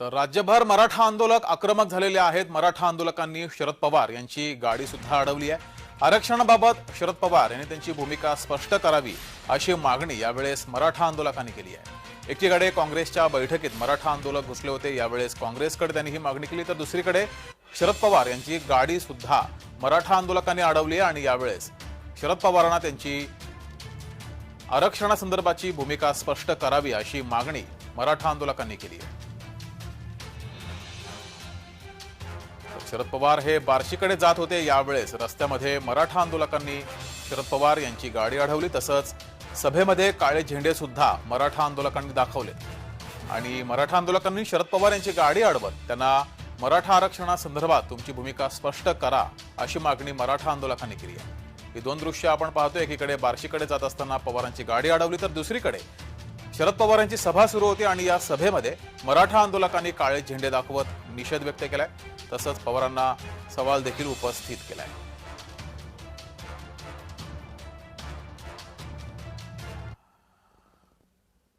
तर राज्यभर मराठा आंदोलक आक्रमक झालेले आहेत. मराठा आंदोलकांनी शरद पवार यांची गाडी सुद्धा अडवली आहे. आरक्षणाबाबत शरद पवार यांनी त्यांची भूमिका स्पष्ट करावी अशी मागणी यावेळेस मराठा आंदोलकांनी केली आहे. एकीकडे काँग्रेसच्या बैठकीत मराठा आंदोलक घुसले होते. यावेळेस काँग्रेसकडे त्यांनी ही मागणी केली. तर दुसरीकडे शरद पवार यांची गाडी सुद्धा मराठा आंदोलकांनी अडवली आहे आणि यावेळेस शरद पवारांना त्यांची आरक्षणासंदर्भाची भूमिका स्पष्ट करावी अशी मागणी मराठा आंदोलकांनी केली आहे. शरद पवार हे बार्शीकडे जात होते यावेळेस. रस्त्यामध्ये मराठा आंदोलकांनी शरद पवार यांची गाडी अडवली तसंच सभेमध्ये काळे झेंडे सुद्धा मराठा आंदोलकांनी दाखवले. आणि मराठा आंदोलकांनी शरद पवार यांची गाडी अडवत त्यांना मराठा आरक्षणासंदर्भात तुमची भूमिका स्पष्ट करा अशी मागणी मराठा आंदोलकांनी केली आहे. ही दोन दृश्य आपण पाहतोय. एकीकडे बार्शीकडे जात असताना पवारांची गाडी अडवली तर दुसरीकडे शरद पवार यांची सभा सुरू होती आणि या सभेमध्ये मराठा आंदोलकांनी काळे झेंडे दाखवत निषेध व्यक्त केलाय. तसंच पवारांना सवाल देखील उपस्थित केलाय.